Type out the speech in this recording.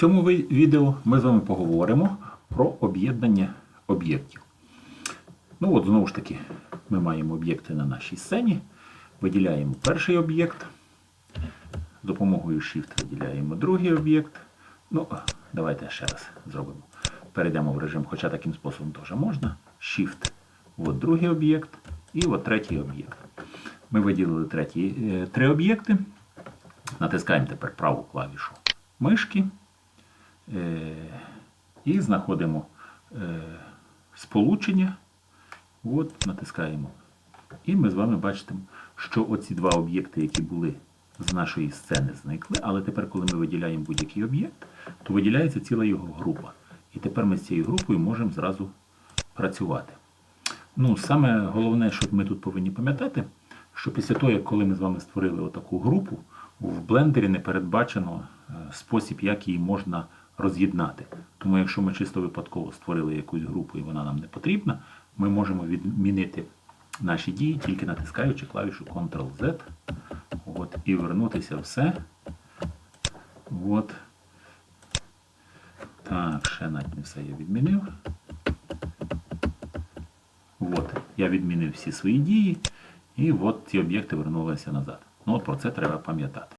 цьому відео ми з вами поговоримо про об'єднання об'єктів. Ну от знову ж таки, ми маємо об'єкти на нашій сцені. Виділяємо перший об'єкт. З допомогою Shift виділяємо другий об'єкт. Ну, давайте ще раз зробимо. Перейдемо в режим, хоча таким способом теж можна. Shift. От другий об'єкт і от третій об'єкт. Ми виділили треті, е, три об'єкти. Натискаємо тепер праву клавішу мишки і знаходимо е, сполучення. От, натискаємо. І ми з вами бачимо, що оці два об'єкти, які були з нашої сцени, зникли. Але тепер, коли ми виділяємо будь-який об'єкт, то виділяється ціла його група. І тепер ми з цією групою можемо зразу працювати. Ну, саме головне, що ми тут повинні пам'ятати, що після того, як коли ми з вами створили отаку групу, в блендері не передбачено е, спосіб, як її можна роз'єднати. Тому якщо ми чисто випадково створили якусь групу і вона нам не потрібна, ми можемо відмінити наші дії, тільки натискаючи клавішу Ctrl-Z. От, і вернутися все. От. Так, ще навіть не все я відмінив. От, я відмінив всі свої дії, і от ці об'єкти вернулися назад. Ну, от про це треба пам'ятати.